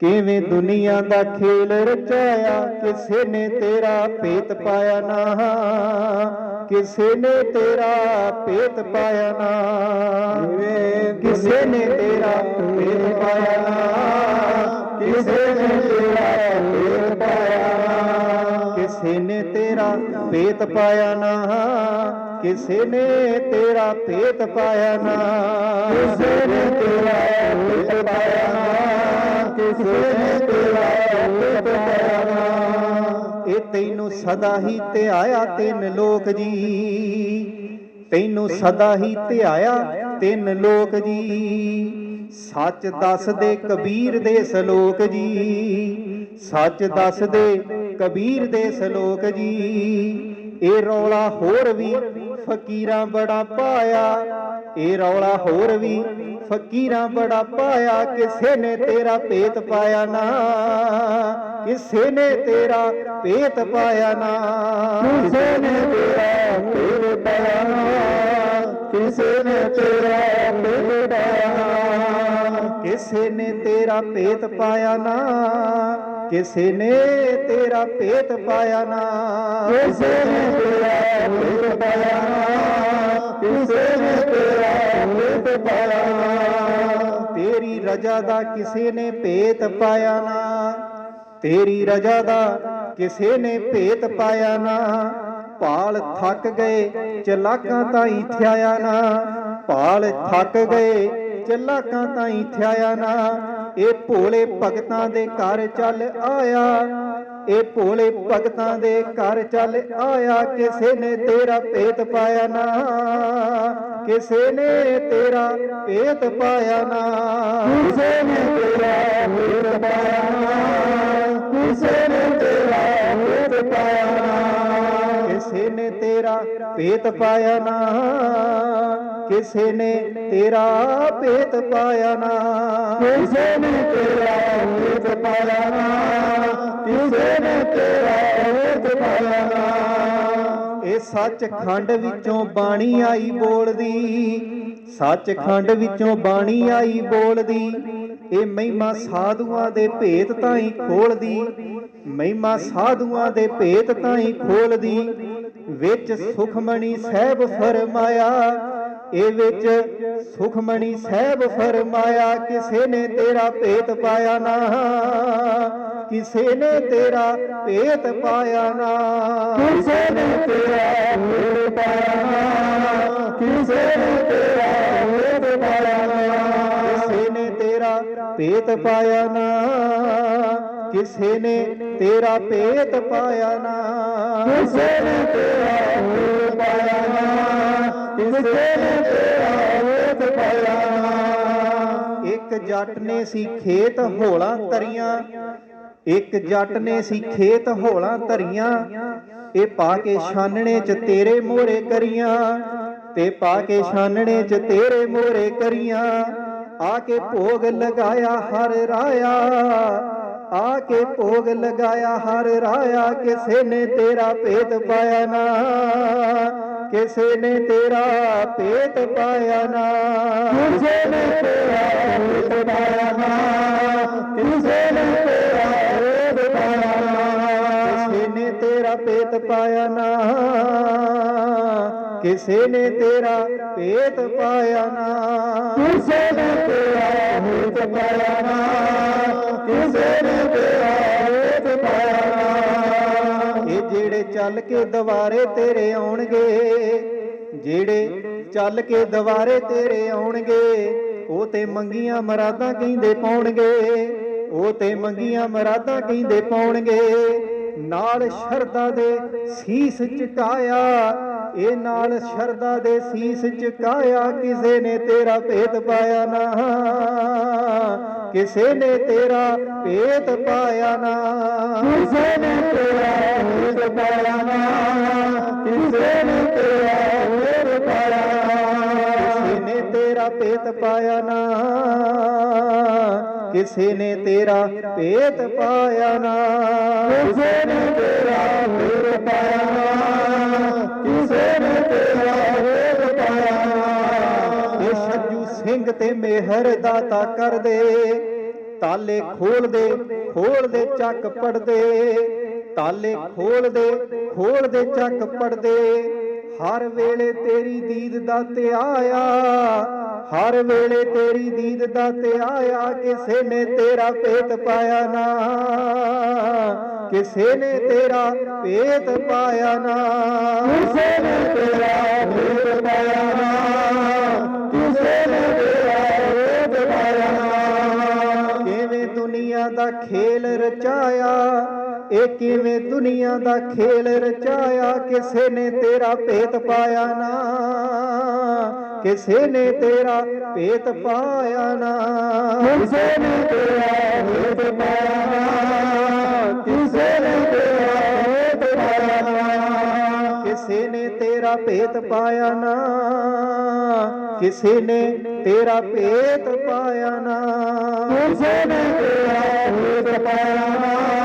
ਕਿਵੇਂ ਦੁਨੀਆ ਦਾ ਖੇਲ ਰਚਾਇਆ, ਕਿਸੇ ਨੇ ਤੇਰਾ ਭੇਤ ਪਾਇਆ ਨਾ। ਕਿਸੇ ਨੇ ਤੇਰਾ ਭੇਤ ਪਾਇਆ ਨਾ। ਕਿਸੇ ਨੇ ਤੇਰਾ ਭੇਤ ਪਾਇਆ ਨਾ। ਕਿਸੇ ਨੇ ਤੇਰਾ ਭੇਤ ਪਾਇਆ ਨਾ। ਕਿਸੇ ਨੇ ਤੇਰਾ ਭੇਤ ਪਾਇਆ ਨਾ। ਕਿਸੇ ਨੇ ਤੇਰਾ ਭੇਤ ਪਾਇਆ ਨਾ। ਕਿਸੇ ਨੇ ਤੇਰਾ ਭੇਤ ਪਾਇਆ ਨਾ। ਕਿਸੇ ਨੇ ਤੇਰਾ ਭੇਤ ਪਾਇਆ ਨਾ। ਇਹ ਤੈਨੂੰ ਸਦਾ ਹੀ ਧਿਆਇਆ ਤਿੰਨ ਲੋਕ ਜੀ। ਤੈਨੂੰ ਸਦਾ ਹੀ ਧਿਆਇਆ ਤਿੰਨ ਲੋਕ ਜੀ। ਸੱਚ ਦੱਸਦੇ ਕਬੀਰ ਦੇ ਸਲੋਕ ਜੀ। ਸੱਚ ਦੱਸਦੇ ਕਬੀਰ ਦੇ ਸਲੋਕ ਜੀ। ਇਹ ਰੌਲਾ ਹੋਰ ਵੀ ਫਕੀਰਾਂ ਬੜਾ ਪਾਇਆ। ਇਹ ਰੌਲਾ ਹੋਰ ਵੀ ਫਕੀਰਾਂ ਬੜਾ ਪਾਇਆ। ਕਿਸੇ ਨੇ ਤੇਰਾ ਭੇਤ ਪਾਇਆ ਨਾ। ਕਿਸੇ ਨੇ ਤੇਰਾ ਭੇਤ ਪਾਇਆ ਨਾ। ਕਿਸੇ ਨੇ ਤੇਰਾ ਭੇਤ ਪਾਇਆ ਨਾ। ਕਿਸੇ ਨੇ ਤੇਰਾ ਭੇਤ ਪਾਇਆ ਨਾ। ਕਿਸੇ ਨੇ ਤੇਰਾ ਭੇਤ ਪਾਇਆ ਨਾ। ਕਿਸੇ ਨੇ ਤੇਰਾ ਭੇਤ ਪਾਇਆ ਨਾ। ਕਿਸੇ ਨੇ ਤੇਰਾ ਪਾਇਆ ਕਿਸੇ ਨੇ ਤੇਰਾ ਭੇਤ ਪਾਇਆ ਤੇਰੀ ਰਜਾ ਦਾ ਕਿਸੇ ਨੇ ਭੇਤ ਪਾਇਆ ਨਾ। ਤੇਰੀ ਰਜਾ ਦਾ ਕਿਸੇ ਨੇ ਭੇਤ ਪਾਇਆ ਨਾ। ਪਾਲ ਥੱਕ ਗਏ, ਚਲਾਕਾਂ ਤਾਈ ਥਿਆਇਆ ਨਾ। ਪਾਲ ਥੱਕ ਗਏ, ਚਲਾਕਾਂ ਤਾਈ ਥਿਆਇਆ ਨਾ। ਇਹ ਭੋਲੇ ਭਗਤਾਂ ਦੇ ਘਰ ਚੱਲ ਆਇਆ। ਇਹ ਭੋਲੇ ਭਗਤਾਂ ਦੇ ਘਰ ਚੱਲ ਆਇਆ, ਕਿਸੇ ਨੇ ਤੇਰਾ ਭੇਤ ਪਾਇਆ ਨਾ। ਕਿਸੇ ਨੇ ਤੇਰਾ ਭੇਤ ਪਾਇਆ ਨਾ। ਕਿਸੇ ਨੇ ਤੇਰਾ ਭੇਤ ਪਾਇਆ ਨਾ। ਕਿਸੇ ਨੇ ਤੇਰਾ ਭੇਤ ਪਾਇਆ ਨਾ। ਕਿਸੇ ਨੇ ਤੇਰਾ ਭੇਤ ਪਾਇਆ ਨਾ। ਕਿਸੇ ਨੇ ਤੇਰਾ ਭੇਤ ਪਾਇਆ ਨਾ। ਕਿਸੇ ਨੇ ਤੇਰਾ ਭੇਤ ਪਾਇਆ ਨਾ। ਕਿਸੇ ਨੇ ਤੇਰਾ ਭੇਤ ਪਾਇਆ ਇਹ ਸੱਚ ਖੰਡ ਵਿੱਚੋਂ ਬਾਣੀ ਆਈ ਬੋਲਦੀ। ਸੱਚ ਵਿੱਚੋਂ ਬਾਣੀ ਆਈ ਬੋਲਦੀ। ਇਹ ਮਹਿਮਾ ਸਾਧੂਆਂ ਦੇ ਭੇਤ ਤਾਈ ਖੋਲਦੀ। ਮਹਿਮਾ ਸਾਧੂਆਂ ਦੇ ਭੇਤ ਤਾਈਂ ਖੋਲਦੀ। ਵਿੱਚ ਸੁਖਮਣੀ ਸਾਹਿਬ ਫਰਮਾਇਆ ਇਹ ਵਿੱਚ ਸੁਖਮਣੀ ਸਾਹਿਬ ਫਰਮਾਇਆ ਕਿਸੇ ਨੇ ਤੇਰਾ ਭੇਤ ਪਾਇਆ ਨਾ। ਕਿਸੇ ਨੇ ਤੇਰਾ ਭੇਤ ਪਾਇਆ ਨਾ। ਕਿਸੇ ਨੇ ਤੇਰਾ ਭੇਤ ਪਾਇਆ ਨਾ। ਕਿਸੇ ਨੇ ਤੇਰਾ ਭੇਤ ਪਾਇਆ ਨਾ। ਕਿਸੇ ਨੇ ਤੇਰਾ ਭੇਤ ਪਾਇਆ ਨਾ। ਕਿਸੇ ਨੇ ਤੇਰਾ ਭੇਤ ਪਾਇਆ ਨਾ। ਕਿਸੇ ਨੇ ਤੇਰਾ ਨਾ ਤੇਰਾ ਭੇਤ ਪਾਇਆ ਇੱਕ ਜੱਟ ਨੇ ਸੀ ਖੇਤ ਹੋਲਾ ਤਰੀਆਂ ਇੱਕ ਜੱਟ ਨੇ ਸੀ ਖੇਤ ਹੋਲਾ ਧਰੀਆਂ, ਇਹ ਪਾ ਕੇ ਛਾਨਣੇ ਚ ਤੇਰੇ ਮੋਰੇ ਕਰੀਆਂ, ਤੇ ਪਾ ਕੇ ਛਾਨਣੇ ਚ ਤੇਰੇ ਮੋਰੇ ਕਰੀਆਂ, ਆ ਕੇ ਭੋਗ ਲਗਾਇਆ ਹਰ ਰਾਇਆ, ਆ ਕੇ ਭੋਗ ਲਗਾਇਆ ਹਰ ਰਾਇਆ, ਕਿਸੇ ਨੇ ਤੇਰਾ ਭੇਤ ਪਾਇਆ ਨਾ। ਕਿਸੇ ਨੇ ਤੇਰਾ ਭੇਤ ਪਾਇਆ ਨਾ। ਕਿਸੇ ਨੇ ਤੇਰਾ ਭੇਤ ਪਾਇਆ ਨਾ। ਕਿਸੇ ਨੇ ਤੇਰਾ ਭੇਤ ਪਾਇਆ ਨਾ। ਕਿਸੇ ਨੇ ਤੇਰਾ ਭੇਤ ਪਾਇਆ ਨਾ। ਕਿਸੇ ਨੇ ਤੇਰਾ ਭੇਤ ਪਾਇਆ ਨਾ। ਕਿਸੇ ਨੇ ਤੇਰਾ ਭੇਤ ਪਾਇਆ ਨਾ। ਕਿਸੇ ਨੇ ਤੇਰਾ ਭੇਤ ਪਾਇਆ ਚੱਲ ਕੇ ਦੁਆਰੇ ਤੇਰੇ ਆਉਣਗੇ। ਜਿਹੜੇ ਚੱਲ ਕੇ ਦੁਆਰੇ ਤੇਰੇ ਆਉਣਗੇ, ਉਹ ਤੇ ਮੰਗੀਆਂ ਮਰਾਦਾਂ ਕਹਿੰਦੇ ਪਾਉਣਗੇ। ਉਹ ਤੇ ਮੰਗੀਆਂ ਮਰਾਦਾਂ ਕਹਿੰਦੇ ਪਾਉਣਗੇ। ਨਾਲ ਸ਼ਰਦਾ ਦੇ ਸੀਸ ਝੁਕਾਇਆ ਇਹ ਨਾਲ ਸ਼ਰਦਾ ਦੇ ਸੀਸ ਝੁਕਾਇਆ ਕਿਸੇ ਨੇ ਤੇਰਾ ਭੇਤ ਪਾਇਆ ਨਾ। ਕਿਸੇ ਨੇ ਤੇਰਾ ਭੇਤ ਪਾਇਆ ਨਾ। ਕਿਸੇ ਨੇ ਤੇਰਾ ਭੇਤ ਪਾਇਆ ਨਾ। ਕਿਸੇ ਨੇ ਤੇਰਾ ਭੇਤ ਪਾਇਆ ਕਿਸੇ ਨੇ ਤੇਰਾ ਭੇਤ ਪਾਇਆ ਨਾ। ਕਿਸੇ ਨੇ ਤੇਰਾ ਭੇਤ ਪਾਇਆ ਨਾ। ਕਿਸੇ ਨੇ ਤੇਰਾ ਨਾ ਇਹ ਸੱਜੂ ਸਿੰਘ ਦਾਤਾ ਕਰਦੇ, ਤਾਲੇ ਖੋਲ ਦੇ ਖੋਲ ਦੇ ਚੱਕ ਪੜਦੇ, ਤਾਲੇ ਖੋਲ ਦੇ ਖੋਲ ਦੇ ਚੱਕ ਪੜਦੇ, ਹਰ ਵੇਲੇ ਤੇਰੀ ਦੀਦ ਦਾ ਤੇ ਆਇਆ, ਹਰ ਵੇਲੇ ਤੇਰੀ ਦੀਦ ਦਾ ਧਿਆਇਆ ਕਿਸੇ ਨੇ ਤੇਰਾ ਭੇਤ ਪਾਇਆ ਨਾ, ਕਿਸੇ ਨੇ ਤੇਰਾ ਭੇਤ ਪਾਇਆ ਨਾ, ਕਿਸੇ ਨੇ ਤੇਰਾ ਭੇਤ ਪਾਇਆ ਨਾ। ਦਾ ਖੇਲ ਰਚਾਇਆ। ਇਹ ਕਿਵੇਂ ਦੁਨੀਆ ਦਾ ਖੇਲ ਰਚਾਇਆ? ਕਿਸੇ ਨੇ ਤੇਰਾ ਭੇਤ ਪਾਇਆ ਨਾ। ਕਿਸੇ ਨੇ ਤੇਰਾ ਭੇਤ ਪਾਇਆ ਨਾ। ਕਿਸੇ ਨੇ ਤੇਰਾ ਭੇਤ ਪਾਇਆ ਨਾ। ਕਿਸੇ ਨੇ ਤੇਰਾ ਭੇਤ ਪਾਇਆ ਨਾ। ਕਿਸੇ ਨੇ ਤੇਰਾ ਭੇਤ ਪਾਇਆ ਨਾ। ਕਿਸੇ ਨੇ ਤੇਰਾ ਭੇਤ ਪਾਇਆ ਨਾ। জেনে তেরা হতে পারা